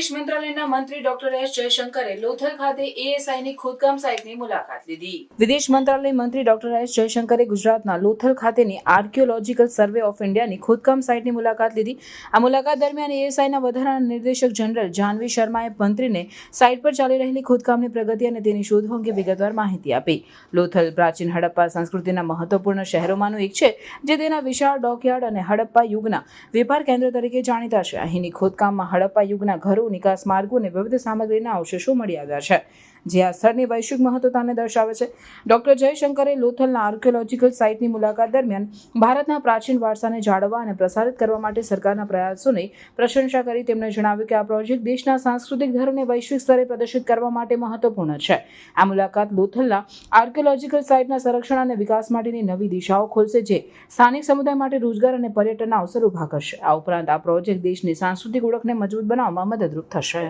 વિદેશ મંત્રાલયના મંત્રી ડોક્ટર એસ જયશંકરે લોથલ ખાતે એએસઆઈની ખોદકામ સાઇટની મુલાકાત લીધી. વિદેશ મંત્રાલય મંત્રી ડોક્ટર એસ જયશંકરે ગુજરાતના લોથલ ખાતેની આર્કિયોલોજીકલ સર્વે ઓફ ઇન્ડિયાની ખોદકામ સાઇટની મુલાકાત લીધી. આ મુલાકાત દરમિયાન એએસઆઈના વધારાના નિર્દેશક જનરલ જાહ્નવી શર્માએ મંત્રીને સાઇટ પર ચાલી રહેલી ખોદકામની પ્રગતિ અને તેની શોધો અંગે વિગતવાર માહિતી આપી. લોથલ, પ્રાચીન હડપ્પા સંસ્કૃતિના મહત્વપૂર્ણ શહેરોમાંનું એક છે, જે તેના વિશાળ ડોકયાર્ડ અને હડપ્પા યુગના વેપાર કેન્દ્ર તરીકે જાણીતા છે. અહીંની ખોદકામમાં હડપ્પા યુગના ઘરો નિકાસ માર્ગો અને વિવિધ સામગ્રીના અવશેષો મળી આવ્યા છે. જે આ સ્થળની વૈશ્વિક મહત્વતાને દર્શાવે છે. ડોક્ટર જયશંકરે લોથલના આર્કિયોલોજીકલ સાઇટની મુલાકાત દરમિયાન ભારતના પ્રાચીન વારસાને જાળવવા અને પ્રસારિત કરવા માટે સરકારના પ્રયાસોની પ્રશંસા કરી. તેમણે જણાવ્યું કે આ પ્રોજેક્ટ દેશના સાંસ્કૃતિક ધરોને વૈશ્વિક સ્તરે પ્રદર્શિત કરવા માટે મહત્વપૂર્ણ છે. આ મુલાકાત લોથલના આર્કિયોલોજીકલ સાઇટના સંરક્ષણ અને વિકાસ માટેની નવી દિશાઓ ખોલશે જે સ્થાનિક સમુદાય માટે રોજગાર અને પર્યટનના અવસર ઊભા કરશે. આ ઉપરાંત આ પ્રોજેક્ટ દેશની સાંસ્કૃતિક ઓળખને મજબૂત બનાવવામાં મદદરૂપ થશે.